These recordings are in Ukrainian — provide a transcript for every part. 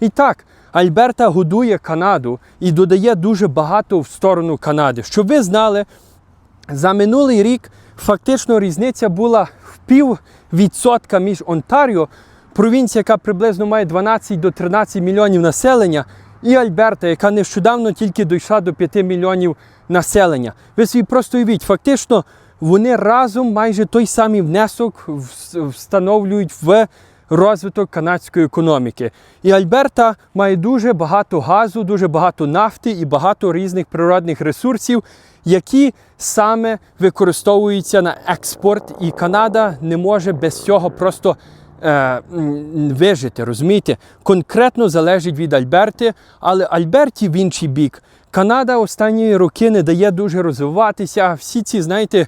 І так, Альберта годує Канаду і додає дуже багато в сторону Канади. Щоб ви знали, за минулий рік фактично різниця була в пів відсотка між Онтаріо, провінція, яка приблизно має 12 до 13 мільйонів населення, і Альберта, яка нещодавно тільки дійшла до 5 мільйонів населення. Ви собі просто уявіть, фактично вони разом майже той самий внесок встановлюють в розвиток канадської економіки. І Альберта має дуже багато газу, дуже багато нафти і багато різних природних ресурсів, які саме використовуються на експорт. І Канада не може без цього просто е, вижити. Розумієте? Конкретно залежить від Альберти, але Альберті в інший бік. Канада останні роки не дає дуже розвиватися. Всі ці, знаєте,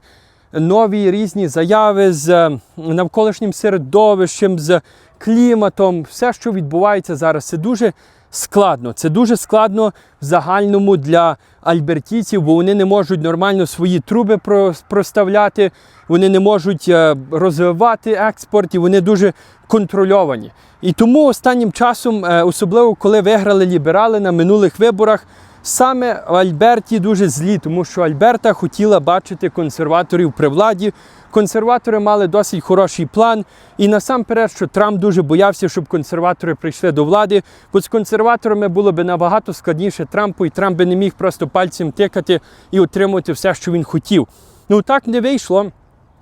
нові різні заяви з е, навколишнім середовищем, з кліматом, все, що відбувається зараз, це дуже складно. Це дуже складно в загальному для альбертійців, бо вони не можуть нормально свої труби про- проставляти, вони не можуть е, розвивати експорт, і вони дуже контрольовані. І тому останнім часом, е, особливо коли виграли ліберали на минулих виборах, Саме Альберті дуже злі, тому що Альберта хотіла бачити консерваторів при владі. Консерватори мали досить хороший план. І насамперед, що Трамп дуже боявся, щоб консерватори прийшли до влади. Бо з консерваторами було б набагато складніше Трампу, і Трамп би не міг просто пальцем тикати і отримати все, що він хотів. Ну так не вийшло.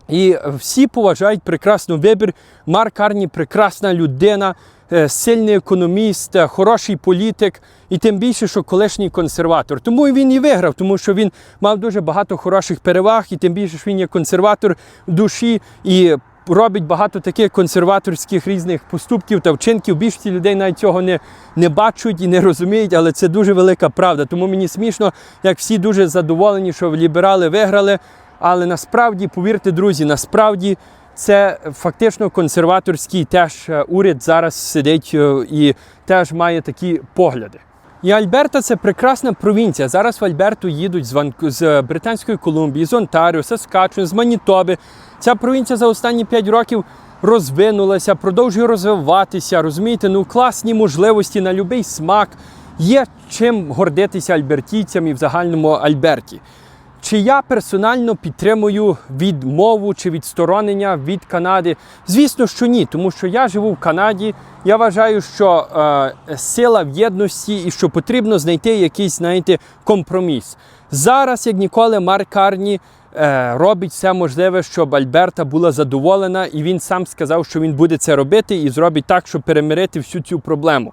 І всі поважають прекрасний вибір. Марк Карні прекрасна людина, е, сильний економіст, е, хороший політик, і тим більше, що колишній консерватор. Тому він і виграв, тому що він мав дуже багато хороших переваг, і тим більше, що він є консерватор душі і робить багато таких консерваторських різних поступків та вчинків. Більшість людей навіть цього не, не бачать і не розуміють, але це дуже велика правда. Тому мені смішно, як всі дуже задоволені, що ліберали виграли. Але насправді, повірте, друзі, насправді це фактично консерваторський теж е, уряд зараз сидить е, і теж має такі погляди. І Альберта це прекрасна провінція. Зараз в Альберту їдуть з, Ванку... з Британської Колумбії, з Онтаріо, Саскачун, з Манітоби. Ця провінція за останні 5 років розвинулася, продовжує розвиватися. Розумієте, ну класні можливості на будь-який смак. Є чим гордитися альбертійцям і в загальному Альберті. Чи я персонально підтримую відмову чи відсторонення від Канади? Звісно, що ні, тому що я живу в Канаді. Я вважаю, що е, сила в єдності і що потрібно знайти якийсь, знаєте, компроміс. Зараз, як ніколи, Марк Карні е, робить все можливе, щоб Альберта була задоволена, і він сам сказав, що він буде це робити і зробить так, щоб перемирити всю цю проблему.